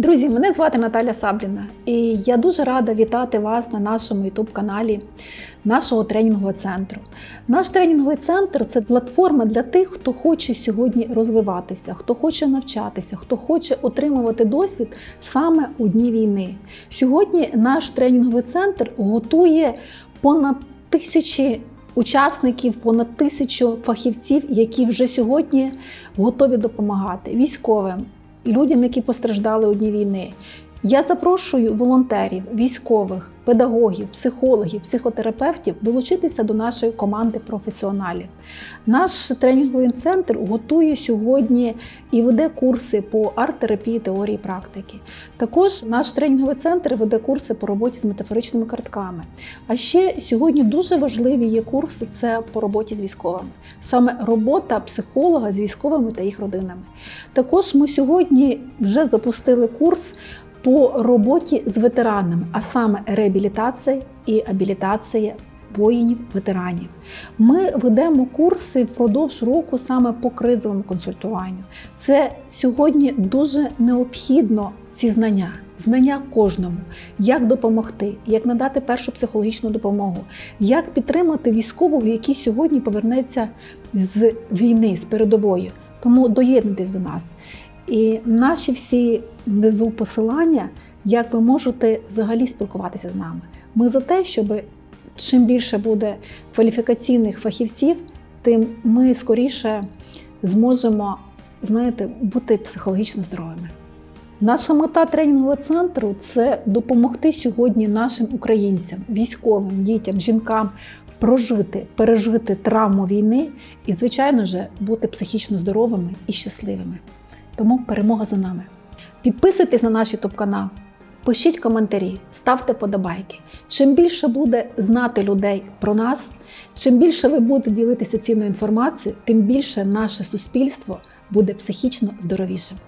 Друзі, мене звати Наталя Сабліна, і я дуже рада вітати вас на нашому ютуб-каналі нашого тренінгового центру. Наш тренінговий центр це платформа для тих, хто хоче сьогодні розвиватися, хто хоче навчатися, хто хоче отримувати досвід саме у дні війни. Сьогодні наш тренінговий центр готує понад тисячі учасників, понад тисячу фахівців, які вже сьогодні готові допомагати військовим, людям, які постраждали одні війни. Я запрошую волонтерів, військових, педагогів, психологів, психотерапевтів долучитися до нашої команди професіоналів. Наш тренінговий центр готує сьогодні і веде курси по арт-терапії, теорії практики. Також наш тренінговий центр веде курси по роботі з метафоричними картками. А ще сьогодні дуже важливі є курси це по роботі з військовими, саме робота психолога з військовими та їх родинами. Також ми сьогодні вже запустили курс по роботі з ветеранами, а саме реабілітація і абілітація воїнів, ветеранів. Ми ведемо курси впродовж року саме по кризовому консультуванню. Це сьогодні дуже необхідно ці знання. Знання кожному, як допомогти, як надати першу психологічну допомогу, як підтримати військового, який сьогодні повернеться з війни, з передової. Тому доєднуйтесь до нас. І наші всі внизу посилання, як ви можете взагалі спілкуватися з нами. Ми за те, щоб чим більше буде кваліфікаційних фахівців, тим ми скоріше зможемо, знаєте, бути психологічно здоровими. Наша мета тренінгового центру це допомогти сьогодні нашим українцям, військовим, дітям, жінкам прожити, пережити травму війни і, звичайно ж, бути психічно здоровими і щасливими. Тому перемога за нами. Підписуйтесь на наш YouTube канал, пишіть коментарі, ставте подобайки. Чим більше буде знати людей про нас, чим більше ви будете ділитися цінною інформацією, тим більше наше суспільство буде психічно здоровішим.